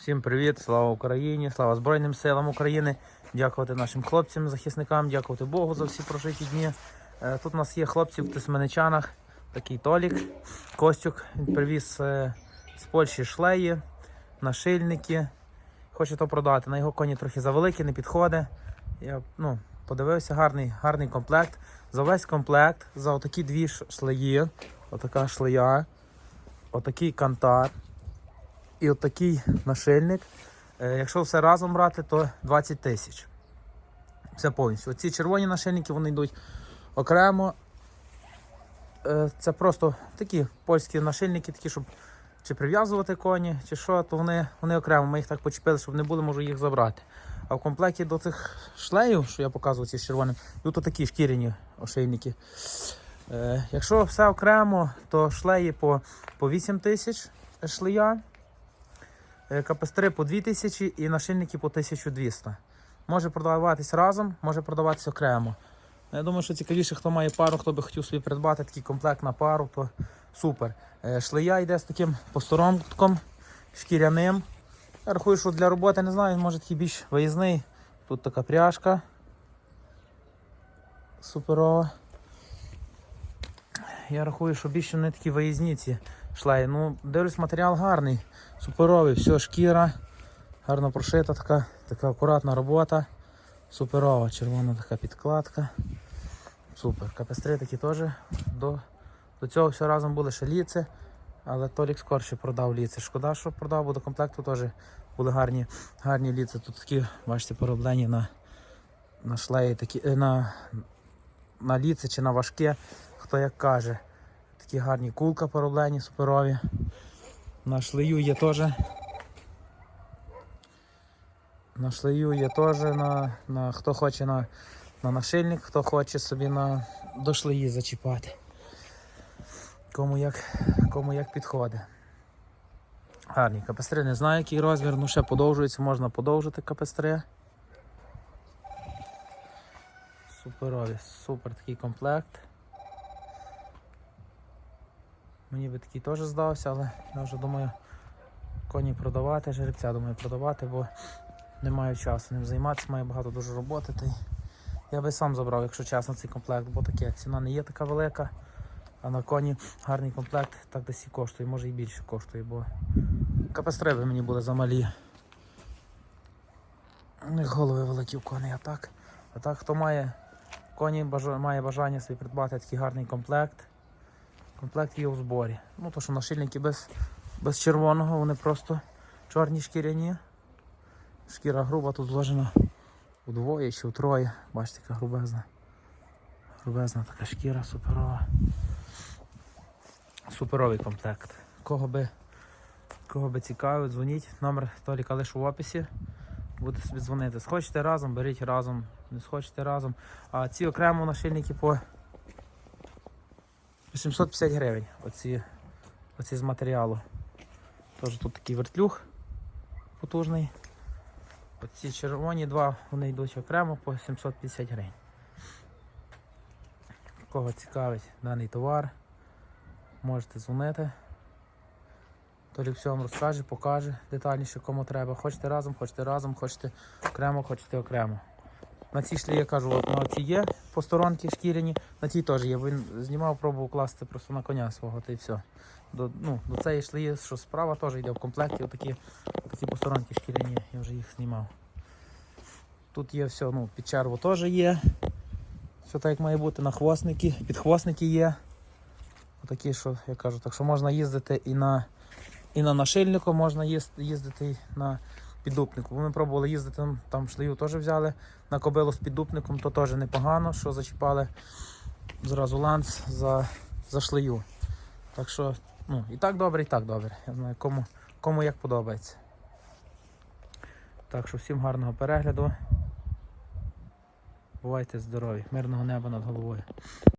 Всім привіт, слава Україні, слава Збройним силам України. Дякувати нашим хлопцям, захисникам, дякувати Богу за всі прожиті дні. Е, Тут у нас є хлопці в Тисменичанах, такий Толік, Костюк. Він привіз е, з Польщі шлеї, нашильники. Хоче то продати. На його коні трохи завеликі, не підходить. Я ну, подивився, гарний, гарний комплект. За весь комплект, за отакі дві шлеї, отака шлея, отакий кантар і отакий нашильник. Е, Якщо все разом брати, то 20 тисяч. Все повністю. Оці червоні нашильники вони йдуть окремо. Е, Це просто такі польські нашильники, такі, щоб чи прив'язувати коні, чи що, то вони, вони окремо. Ми їх так почепили, щоб не було, можу їх забрати. А в комплекті до цих шлеїв, що я показував ці з червоним, йдуть такі шкіряні ошейники. Е, якщо все окремо, то шлеї по, по 8 тисяч шлея. Е, Капестри по 2000 і нашильники по 1200. Може продаватись разом, може продаватись окремо. Я думаю, що цікавіше, хто має пару, хто би хотів собі придбати такий комплект на пару, то супер. Е, Шлея йде з таким посторомком шкіряним. Я рахую, що для роботи не знаю, він може такий більш виїзний. Тут така пряжка. Суперова. Я рахую, що більше не такі виїзні ці шлеї. Ну, дивлюсь, матеріал гарний, суперовий, все, шкіра, гарно прошита, така, така акуратна робота. Суперова, червона така підкладка. Супер. Капестри такі теж. До, до цього все разом були ще ліци, але Толік скорше продав ліци. Шкода, що продав, бо до комплекту теж були гарні, гарні ліци. Тут такі, бачите, пороблені на, на шлеї, такі, е, на, на ліци чи на важке, хто як каже. Такі гарні кулка пороблені, суперові. На шлею є теж. На шлею є теж на, на хто хоче на, на нашильник, хто хоче собі на до шлеї зачіпати. Кому як, кому як підходить. Гарні капестри, не знаю який розмір, ну ще подовжується, можна подовжити капестри. Суперові, супер такий комплект. Мені би такий теж здався, але я вже думаю коні продавати, жеребця думаю продавати, бо не маю часу ним займатися, маю багато дуже роботи. Та я би сам забрав, якщо чесно, цей комплект, бо таке ціна не є така велика. А на коні гарний комплект так десь і коштує, може і більше коштує, бо капестри би мені були замалі. Голови великі у коней, а так. А так хто має коні, бажа- має бажання собі придбати такий гарний комплект. Комплект є у зборі. Ну то що нашильники без, без червоного, вони просто чорні шкіряні. Шкіра груба тут зложена удвоє чи утроє. Бачите, яка грубезна. Грубезна така шкіра суперова. Суперовий комплект. Кого би, кого би цікавить, дзвоніть. Номер Толіка лише в описі. Буде собі дзвонити. Схочете разом, беріть разом, не схочете разом. А ці окремо нашильники по 850 гривень. Оці, оці з матеріалу. Тож тут такий вертлюг потужний. Оці червоні два, вони йдуть окремо по 750 гривень. Кого цікавить даний товар, можете дзвонити. Толік все вам розкаже, покаже детальніше, кому треба. Хочете разом, хочете разом, хочете окремо, хочете окремо. На цій шлі я кажу, от на цій є посторонки шкіряні, на тій теж є. Він знімав, пробував класти просто на коня свого, та й все. До, ну, до цієї шлі, що справа теж йде в комплекті, отакі, отакі посторонки шкіряні, я вже їх знімав. Тут є все, ну, під черву теж є. Все так як має бути на хвостники, підхвостники є. Отакі, що я кажу, так що можна їздити і на, і на нашильнику, можна їздити і на піддупнику. Ми пробували їздити, там, там шлею теж взяли на кобилу з піддупником, то теж непогано, що зачіпали зразу ланц за, за шлею. Так що, ну, і так добре, і так добре. Я знаю, кому, кому як подобається. Так що всім гарного перегляду. Бувайте здорові, мирного неба над головою.